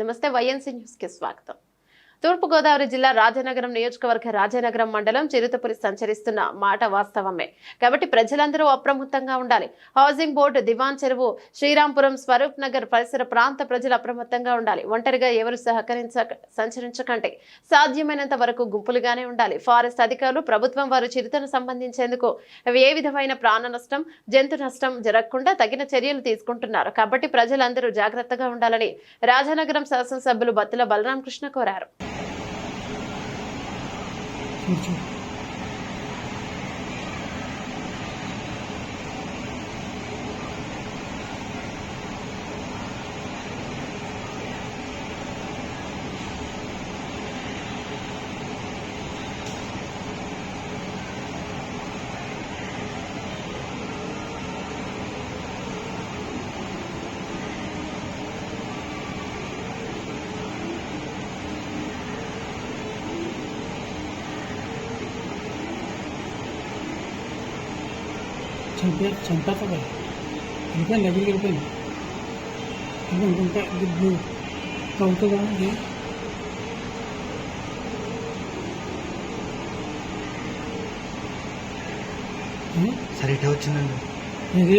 నమస్తే YNC news స్వాగతం. తూర్పుగోదావరి జిల్లా రాజనగరం నియోజకవర్గ రాజనగరం మండలం చిరుతపురి సంచరిస్తున్న మాట వాస్తవమే. కాబట్టి ప్రజలందరూ అప్రమత్తంగా ఉండాలి. హౌసింగ్ బోర్డు దివాన్ చెరువు శ్రీరాంపురం స్వరూప్ నగర్ పరిసర ప్రాంత ప్రజలు అప్రమత్తంగా ఉండాలి. ఒంటరిగా ఎవరు సహకరించక సంచరించకండి సాధ్యమైనంత వరకు గుంపులుగానే ఉండాలి. ఫారెస్ట్ అధికారులు ప్రభుత్వం వారు చిరుతను సంబంధించేందుకు ఏ విధమైన ప్రాణ నష్టం జంతు నష్టం జరగకుండా తగిన చర్యలు తీసుకుంటున్నారు. కాబట్టి ప్రజలందరూ జాగ్రత్తగా ఉండాలని రాజనగరం శాసనసభ్యులు బత్తుల బలరామకృష్ణ కోరారు. नीचे చంపే చంపేస్తా కదా వెళ్ళిపోయింది దగ్గరికి వెళ్ళిపోయింది వెళ్ళిపోయింది ఇంకా ఇప్పుడు అవుతుందా ఇది? సరే ఇటే వచ్చిందండి. ఇది